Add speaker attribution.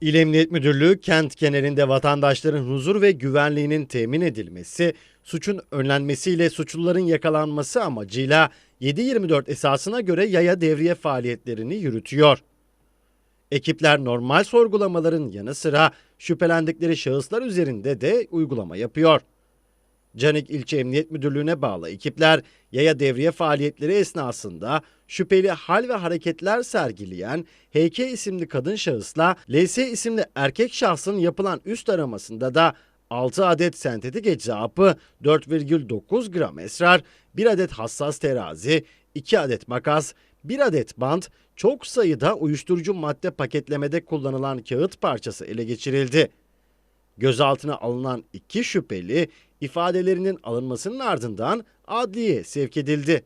Speaker 1: İl Emniyet Müdürlüğü kent kenarında vatandaşların huzur ve güvenliğinin temin edilmesi, suçun önlenmesiyle suçluların yakalanması amacıyla 7-24 esasına göre yaya devriye faaliyetlerini yürütüyor. Ekipler normal sorgulamaların yanı sıra şüphelendikleri şahıslar üzerinde de uygulama yapıyor. Canik İlçe Emniyet Müdürlüğü'ne bağlı ekipler yaya devriye faaliyetleri esnasında şüpheli hal ve hareketler sergileyen HK isimli kadın şahısla LS isimli erkek şahsın yapılan üst aramasında da 6 adet sentetik ecza hapı, 4,9 gram esrar, 1 adet hassas terazi, 2 adet makas, 1 adet bant, çok sayıda uyuşturucu madde paketlemede kullanılan kağıt parçası ele geçirildi. Gözaltına alınan iki şüpheli ifadelerinin alınmasının ardından adliyeye sevk edildi.